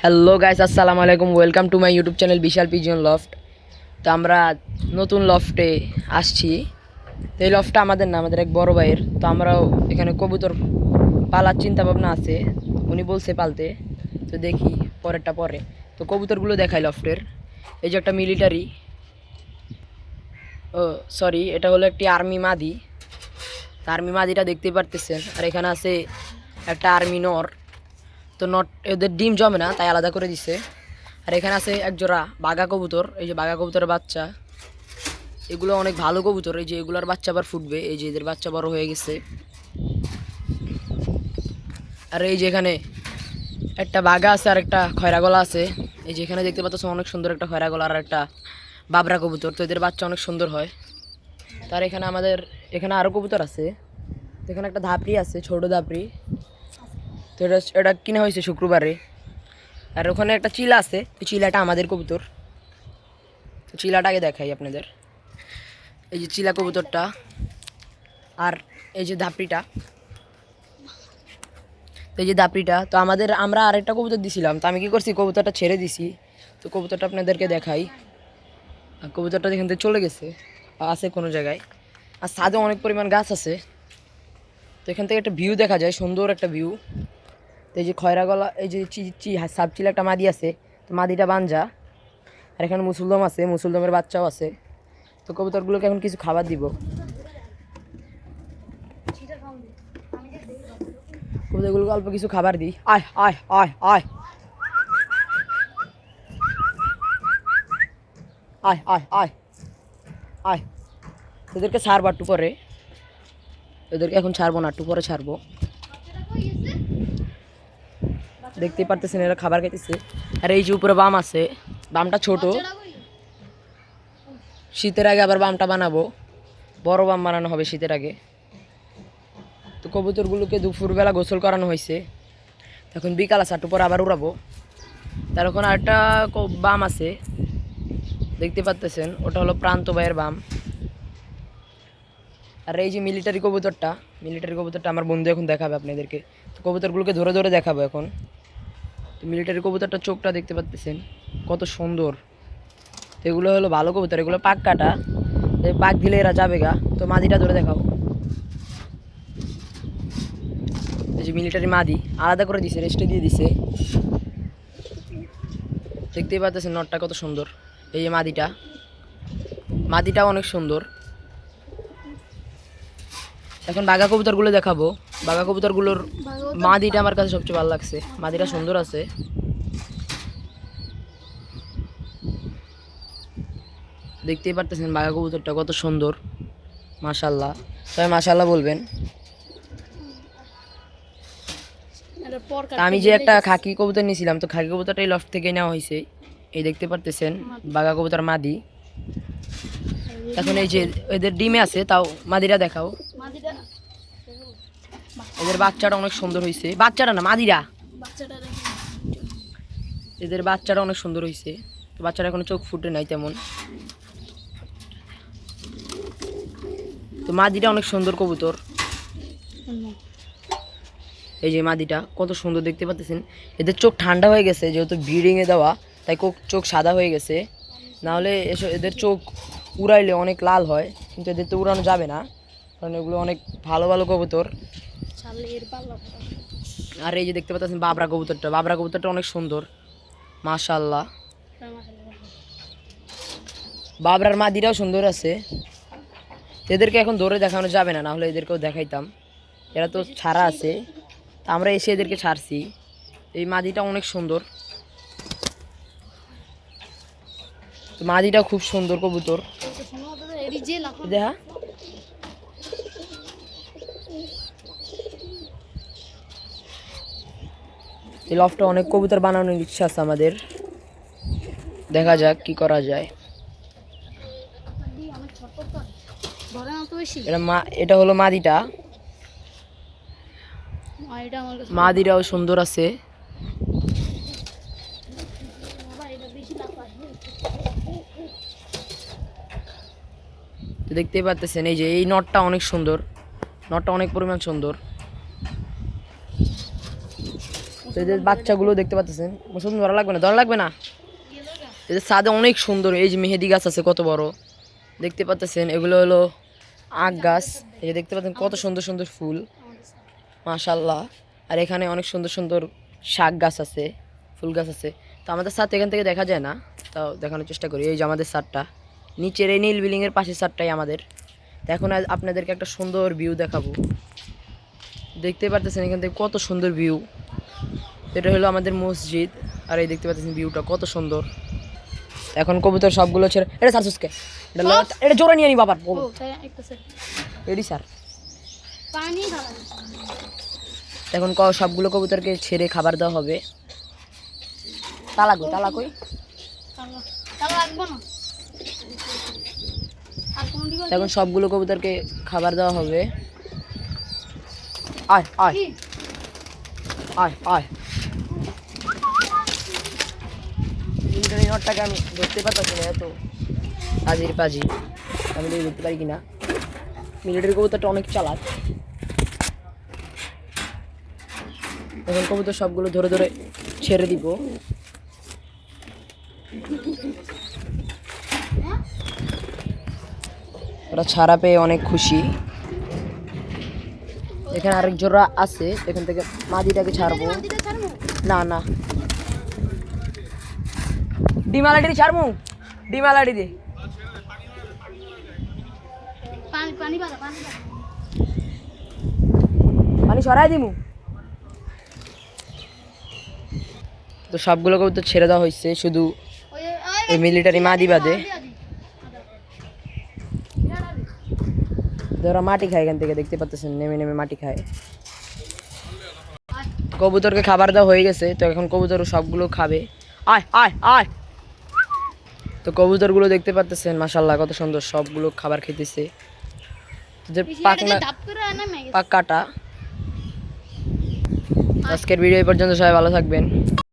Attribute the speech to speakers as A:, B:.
A: Hello guys আসসালামু আলাইকুম welcome to my YouTube channel Bishal pigeon loft তো আমরা নতুন লফটে আসছি। তো এই লফটটা আমাদের না, আমাদের এক বড় ভাইয়ের। তো আমরাও এখানে কবুতর পালার চিন্তা ভাবনা আছে। উনি বলছে পালতে। তো দেখি পরেরটা পরে। তো কবুতরগুলো দেখাই লফটের এই যে একটা মিলিটারি ও সরি এটা হলো একটি আর্মি মাদি। আর্মি মাদিটা দেখতে পারতেছেন। আর এখানে আছে একটা আর্মি নর। তো নট এদের ডিম জমে না, তাই আলাদা করে দিছে। আর এখানে আছে এক জোড়া বাঘা কবুতর, এই যে বাঘা কবুতরের বাচ্চা। এগুলো অনেক ভালো কবুতর, এই যে এগুলোর বাচ্চা আবার ফুটবে, এই যে এদের বাচ্চা বড় হয়ে গেছে। আর এই যে এখানে একটা বাঘা আছে আর একটা খয়রা গলা আছে। এই যে এখানে দেখতে পাচ্ছ অনেক সুন্দর একটা খয়রা গলা আর একটা বাবরা কবুতর, তো এদের বাচ্চা অনেক সুন্দর হয়। তার এখানে আমাদের, এখানে আরও কবুতর আছে। এখানে একটা ধাপড়ি আছে, ছোট ধাপড়ি। এটা এটা কিনা হয়েছে শুক্রবারে। আর ওখানে একটা চিলা আছে, তো চিলাটা আমাদের কবুতর। তো চিলাটা আগে দেখাই আপনাদের। এই যে চিলা কবুতরটা, আর এই যে ধাপড়িটা। তো এই যে দাপড়িটা তো আমাদের, আমরা আরেকটা কবুতর দিছিলাম, তো আমি কী করছি, কবুতরটা ছেড়ে দিছি। তো কবুতরটা আপনাদেরকে দেখাই। আর কবুতরটা এখান থেকে চলে গেছে আছে কোনো জায়গায়, আর ছাদে অনেক পরিমাণ গাছ আছে। তো এখান থেকে একটা ভিউ দেখা যায়, সুন্দর একটা ভিউ এই যে খয়রা গলা, এই যে চি চি সাবচিল একটা মাদি আছে, তো মাদিটা বাঞ্জা আর এখানে মুসুলদম আছে, মুসুলদমের বাচ্চাও আছে। তো কবুতরগুলোকে এখন কিছু খাবার দিব। কবুতরগুলোকে অল্প কিছু খাবার দিই। আয় আয় আয় আয়। আয় আয় আয়। আয়। এদেরকে ছাড়বো একটু পরে। এদেরকে এখন ছাড়বো না একটু পরে ছাড়বো। দেখতেই পারতেছেন এরা খাবার খাইতেছে। আর এই যে উপরে বাম আছে, বামটা ছোট। শীতের আগে আবার বামটা বানাবো। বড় বাম বানানো হবে শীতের আগে। তো কবুতরগুলোকে দুপুরবেলা গোসল করানো হয়েছে। এখন বিকাল আছে একটু পরে আবার উড়াবো। তার ওখানে আরেকটা বাম আছে। দেখতে পাচ্তেছেন ওটা হলো প্রান্ত ভাইয়ের বাম। আর এই যে মিলিটারি কবুতরটা মিলিটারি কবুতরটা আমার বন্ধু এখন দেখাবে আপনাদেরকে। তো কবুতরগুলোকে ধরে ধরে দেখাবো এখন। তো মিলিটারি কবুতরটা চোখটা দেখতে পাচ্তেছেন, কত সুন্দর। এগুলো হলো ভালো কবুতর, এগুলো পাক কাটা। পাক দিলে এরা যাবে গা। তো মাদিটা ধরে দেখাও। এই যে মিলিটারি মাদি, আলাদা করে দিছে রেস্টে দিয়ে দিছে। দেখতেই পাচ্ছেন নটটা কত সুন্দর, এই যে মাদিটা। মাদিটাও অনেক সুন্দর। এখন বাঘা কবুতরগুলো দেখাবো। বাঘা কবুতরগুলোর মাদিটা আমার কাছে সবচেয়ে ভালো লাগছে। মাদিটা সুন্দর আছে। দেখতেই পারতেছেন বাঘা কবুতরটা কত সুন্দর। মাশাল্লাহ সবাই মাশাল্লাহ বলবেন। আমি যে একটা খাকি কবুতর নিয়েছিলাম তো খাকি কবুতরটা এই লফট থেকে নেওয়া হয়েছে। এই দেখতে পারতেছেন বাঘা কবুতর মাদি এখন এই যে এদের ডিমে আছে তাও মাদিরা দেখাও। এদের বাচ্চাটা অনেক সুন্দর হয়েছে বাচ্চাটা না মাদিরা। এদের বাচ্চাটা অনেক সুন্দর হয়েছে তো বাচ্চাটা এখনও চোখ ফুটে নাই তেমন। তো মাদিটা অনেক সুন্দর কবুতর। এই যে মাদিটা কত সুন্দর দেখতে পাচ্ছেন এদের চোখ ঠান্ডা হয়ে গেছে যেহেতু ব্রিডিংয়ে দেওয়া তাই চোখ সাদা হয়ে গেছে। নাহলে এসব এদের চোখ উড়াইলে অনেক লাল হয় কিন্তু এদের তো উড়ানো যাবে না কারণ এগুলো অনেক ভালো ভালো কবুতর। আর এই যে দেখতে পাচ্ছেন বাবরা কবুতরটা বাবরা কবুতরটা অনেক সুন্দর। মাশাল্লাহ বাবরার মাদিরাও সুন্দর আছে। এদেরকে এখন ধরে দেখানো যাবে না নাহলে এদেরকেও দেখাইতাম। এরা তো ছাড়া আছে। তা আমরা এসে এদেরকে ছাড়ছি। এই মাদিটা অনেক সুন্দর। মাদিটা খুব সুন্দর কবুতর। দেখা। এই লফটা অনেক কবুতর বানানোর ইচ্ছা আছে আমাদের। দেখা যাক কি করা যায়। এটা মা, এটা হলো মাদিটা। মাদিরাও সুন্দর আছে। দেখতেই পাচ্ছেন এই যে এই নটটা অনেক সুন্দর। নটটা অনেক পরিমাণ সুন্দর। এদের বাচ্চাগুলো দেখতে পাচ্ছেন। মুসলমান ধরা লাগবে না, ধরা লাগবে না। এদের সাদে অনেক সুন্দর, এই যে মেহেদি গাছ আছে কত বড়। দেখতে পাচ্ছেন, এগুলো হলো আখ গাছ। এই যে দেখতে পাচ্ছেন কত সুন্দর সুন্দর ফুল মাশাল্লাহ আর এখানে অনেক সুন্দর সুন্দর শাক গাছ আছে, ফুল গাছ আছে। তো আমাদের সাথে এখান থেকে দেখা যায় না, তাও দেখানোর চেষ্টা করি। এই যে আমাদের সারটা নিচের এই নীল বিল্ডিংয়ের পাশের সারটাই আমাদের। এখন আপনাদেরকে একটা সুন্দর ভিউ দেখাবো। দেখতে পারতেছেন এখান থেকে কত সুন্দর ভিউ এটা হলো আমাদের মসজিদ। আর এই দেখতে পাচ্ছেন ভিউটা কত সুন্দর। এখন কবুতর সবগুলো ছেড়ে এটা স্যার সুস্কে এটা এটা জোরে নিয়ে নি বাবার
B: ও তাই একটা সেট
A: রেডি স্যার এখন ক- সবগুলো কবুতরকে ছেড়ে খাবার দেওয়া হবে। তালা কই তালা কই? এখন সবগুলো কবুতরকে খাবার দেওয়া হবে। আয় আয়।
B: আয়
A: আয়। আয় ইন্টারনেটটাকে আমি ধরতে পারতাছি না এত পাজির পাজি। আমি দেখি ধরতে পারি কিনা? মিলিটারি কবুতরটা অনেক চালাক। এখন কবুতর সবগুলো ধরে ধরে ছেড়ে দিব। ওরা ছাড়া পেয়ে অনেক খুশি। এখানে আরেক জোড়া আছে এখান থেকে মাদিটাকে ছাড়বো? না না। ডিমালাডি ছাড়মু? ডিমালাডি দে।
B: পানি পানি বাড়া পানি
A: পানি সরাই দিমু? তো সবগুলো কবুতর ছেড়ে দেওয়া হয়েছে শুধু এই মিলিটারি মাদি বাদে ওরা মাটি খায় এখান থেকে দেখতে পাচ্ছেন নেমে নেমে মাটি খায়। কবুতরকে খাবার দেওয়া হয়ে গেছে তো এখন কবুতর সবগুলো খাবে। আয় আয় আয়। তো কবুতরগুলো দেখতে পারতেছেন মাসাল্লাহ কত সুন্দর সবগুলো খাবার খেতেছে। যে পাকনা পাক কাটা। আজকের ভিডিও এই পর্যন্ত সবাই ভালো থাকবেন।